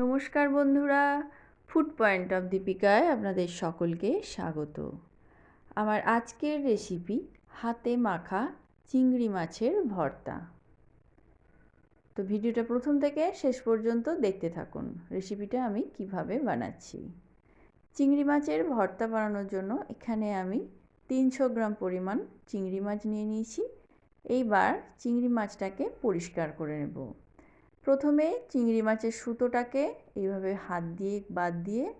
নমস্কার বন্ধুরা food point of দীপিকায় আপনাদের সকলকে স্বাগত। আমার আজকের রেসিপি হাতে মাখা চিংড়ি মাছের ভর্তা। তো ভিডিওটা প্রথম থেকে শেষ পর্যন্ত দেখতে থাকুন রেসিপিটা আমি কীভাবে বানাচ্ছি। চিংড়ি মাছের ভর্তা বানানোর জন্য এখানে আমি তিনশো গ্রাম পরিমাণ চিংড়ি মাছ নিয়ে নিয়েছি। এইবার চিংড়ি মাছটাকে পরিষ্কার করে নেব। প্রথমে চিংড়ি মাছের সুতোটাকে এইভাবে হাত দিয়ে, বাদ দিয়ে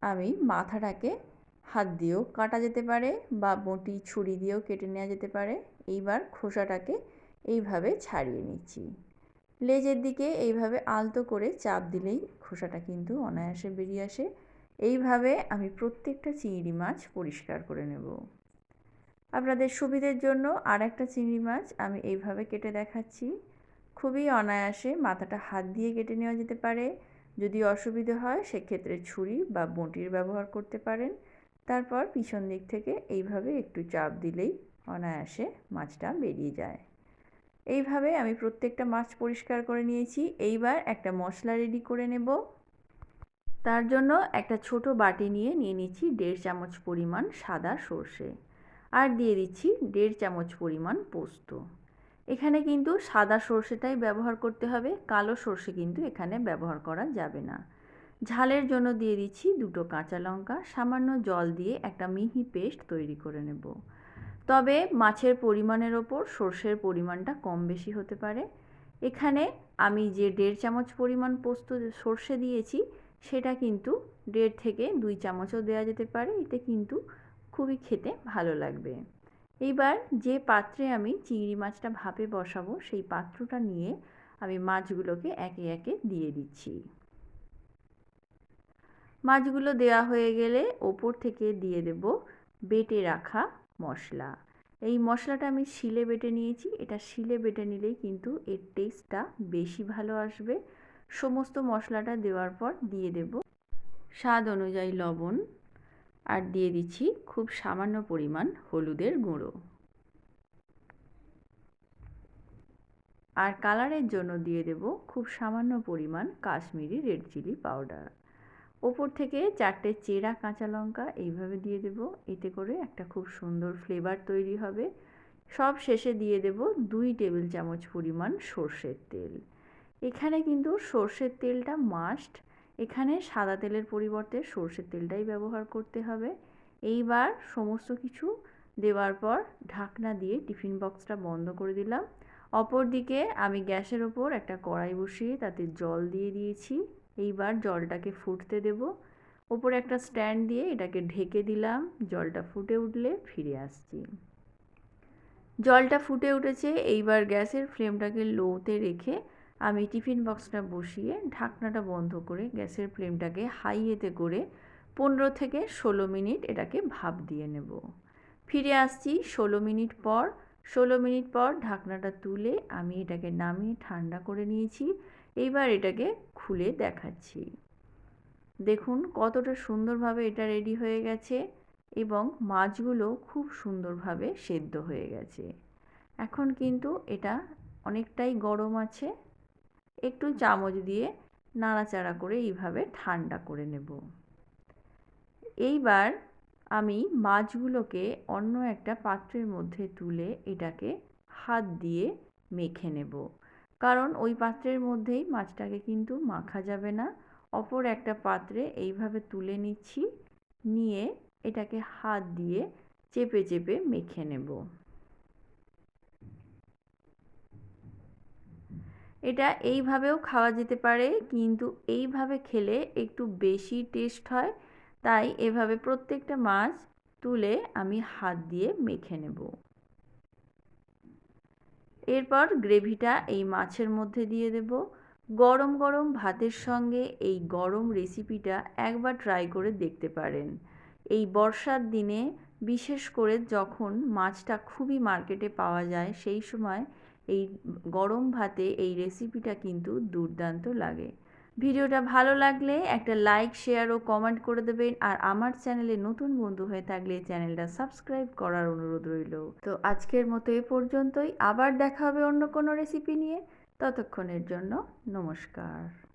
আমি মাথাটাকে হাত দিয়েও কাটা যেতে পারে বা বটি, ছুরি দিয়েও কেটে নেওয়া যেতে পারে। এইবার খোসাটাকে এইভাবে ছাড়িয়ে নিচ্ছি। লেজের দিকে এইভাবে আলতো করে চাপ দিলেই খোসাটা কিন্তু অনায়াসে বেরিয়ে আসে। এইভাবে আমি প্রত্যেকটা চিংড়ি মাছ পরিষ্কার করে নেব। আপনাদের সুবিধের জন্য আর একটা চিংড়ি মাছ আমি এইভাবে কেটে দেখাচ্ছি। খুবই অনায়াসে মাথাটা হাত দিয়ে কেটে নেওয়া যেতে পারে। যদি অসুবিধে হয়, সেক্ষেত্রে ছুরি বা বঁটির ব্যবহার করতে পারেন। তারপর পিছন দিক থেকে এইভাবে একটু চাপ দিলেই অনায়াসে মাছটা বেরিয়ে যায়। এইভাবে আমি প্রত্যেকটা মাছ পরিষ্কার করে নিয়েছি। এইবার একটা মশলা রেডি করে নেব। তার জন্য একটা ছোট বাটি নিয়ে নিয়ে নিচ্ছি দেড় চামচ পরিমাণ সাদা সর্ষে। আর দিয়ে দিচ্ছি দেড় চামচ পরিমাণ পোস্ত। এখানে কিন্তু সাদা সর্ষেটাই ব্যবহার করতে হবে, কালো সর্ষে কিন্তু এখানে ব্যবহার করা যাবে না। ঝালের জন্য দিয়ে দিচ্ছি দুটো কাঁচা লঙ্কা, সামান্য জল দিয়ে একটা মিহি পেস্ট তৈরি করে নেব। তবে মাছের পরিমাণের ওপর সর্ষের পরিমাণটা কম বেশি হতে পারে। এখানে আমি যে দেড় চামচ পরিমাণ পোস্ত সর্ষে দিয়েছি, সেটা কিন্তু দেড় থেকে দুই চামচও দেওয়া যেতে পারে, এতে কিন্তু খুবই খেতে ভালো লাগবে। এইবার যে পাত্রে আমি চিংড়ি মাছটা ভাপে বসাবো, সেই পাত্রটা নিয়ে আমি মাছগুলোকে একে একে দিয়ে দিচ্ছি। মাছগুলো দেওয়া হয়ে গেলে ওপর থেকে দিয়ে দেব বেটে রাখা মশলা। এই মশলাটা আমি শিলে বেটে নিয়েছি, এটা শিলে বেটে নিলেই কিন্তু এর টেস্টটা বেশি ভালো আসবে। সমস্ত মশলাটা দেওয়ার পর দিয়ে দেব স্বাদ অনুযায়ী লবণ। আর দিয়ে দিচ্ছি খুব সামান্য পরিমাণ হলুদের গুঁড়ো। আর কালারের জন্য দিয়ে দেব খুব সামান্য পরিমাণ কাশ্মীরি রেড চিলি পাউডার। ওপর থেকে চারটে চেরা কাঁচা লঙ্কা এইভাবে দিয়ে দেব, এতে করে একটা খুব সুন্দর ফ্লেভার তৈরি হবে। সব শেষে দিয়ে দেব দুই টেবিল চামচ পরিমাণ সর্ষের তেল। এখানে কিন্তু সর্ষের তেলটা মাস্ট এখানে সাদা তেলের পরিবর্তে সর্ষের তেলটাই ব্যবহার করতে হবে। এইবার সমস্ত কিছু দেওয়ার পর ঢাকনা দিয়ে টিফিন বক্সটা বন্ধ করে দিলাম। অপর দিকে আমি গ্যাসের ওপর একটা কড়াই বসিয়ে তাতে জল দিয়ে দিয়েছি। এইবার জলটাকে ফুটতে দেব। ওপরে একটা স্ট্যান্ড দিয়ে এটাকে ঢেকে দিলাম। জলটা ফুটে উঠলে ফিরে আসছি। জলটা ফুটে উঠেছে। এইবার গ্যাসের ফ্লেমটাকে লোতে রেখে আমি টিফিন বক্সটা বসিয়ে ঢাকনাটা বন্ধ করে গ্যাসের ফ্লেমটাকে হাইয়েতে করে পনেরো থেকে ষোলো মিনিট এটাকে ভাপ দিয়ে নেব। ফিরে আসছি ষোলো মিনিট পর। ষোলো মিনিট পর ঢাকনাটা তুলে আমি এটাকে নামিয়ে ঠান্ডা করে নিয়েছি। এইবার এটাকে খুলে দেখাচ্ছি। দেখুন কতটা সুন্দরভাবে এটা রেডি হয়ে গেছে এবং মাছগুলো খুব সুন্দরভাবে সেদ্ধ হয়ে গেছে। এখন কিন্তু এটা অনেকটাই গরম আছে। একটু চামচ দিয়ে নাড়াচাড়া করে এইভাবে ঠান্ডা করে নেব। এইবার আমি মাছগুলোকে অন্য একটা পাত্রের মধ্যে তুলে এটাকে হাত দিয়ে মেখে নেব। কারণ ওই পাত্রের মধ্যেই মাছটাকে কিন্তু মাখা যাবে না। অপর একটা পাত্রে এইভাবে তুলে নিচ্ছি, নিয়ে এটাকে হাত দিয়ে চেপে চেপে মেখে নেব। এটা এইভাবেও খাওয়া যেতে পারে, কিন্তু এইভাবে খেলে একটু বেশি টেস্ট হয়, তাই এভাবে প্রত্যেকটা মাছ তুলে আমি হাত দিয়ে মেখে নেব। এরপর গ্রেভিটা এই মাছের মধ্যে দিয়ে দেব। গরম গরম ভাতের সঙ্গে এই গরম রেসিপিটা একবার ট্রাই করে দেখতে পারেন। এই বর্ষার দিনে, বিশেষ করে যখন মাছটা খুবই মার্কেটে পাওয়া যায়, সেই সময় এই গরম ভাতে এই রেসিপিটা কিন্তু দুর্দান্ত লাগে। ভিডিওটা ভালো লাগলে একটা লাইক শেয়ার ও কমেন্ট করে দেবেন আর আমার চ্যানেলে নতুন বন্ধু হয়ে থাকলে চ্যানেলটা সাবস্ক্রাইব করার অনুরোধ রইল। তো আজকের মতো এ পর্যন্তই। আবার দেখা হবে অন্য কোনো রেসিপি নিয়ে। ততক্ষণের জন্য নমস্কার।